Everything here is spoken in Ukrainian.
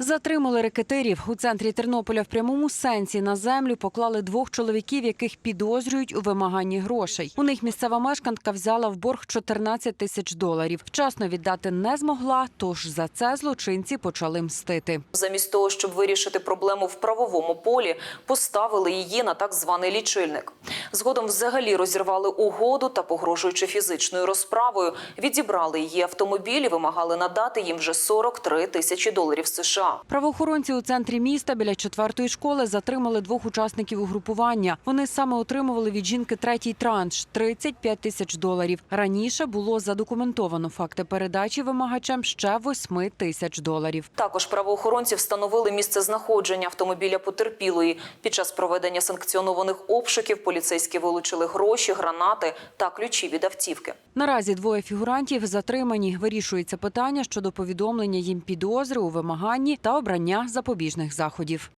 Затримали рекетирів. У центрі Тернополя в прямому сенсі на землю поклали двох чоловіків, яких підозрюють у вимаганні грошей. У них місцева мешканка взяла в борг 14 тисяч доларів. Вчасно віддати не змогла, тож за це злочинці почали мстити. Замість того, щоб вирішити проблему в правовому полі, поставили її на так званий лічильник. Згодом взагалі розірвали угоду та, погрожуючи фізичною розправою, відібрали її автомобіль і вимагали надати їм вже 43 тисячі доларів США. Правоохоронці у центрі міста біля четвертої школи затримали двох учасників угрупування. Вони саме отримували від жінки третій транш 35 тисяч доларів. Раніше було задокументовано факти передачі вимагачам ще 8 тисяч доларів. Також правоохоронці встановили місце знаходження автомобіля потерпілої. Під час проведення санкціонованих обшуків поліцейські вилучили гроші, гранати та ключі від автівки. Наразі двоє фігурантів затримані. Вирішується питання щодо повідомлення їм підозри у вимаганні та обрання запобіжних заходів.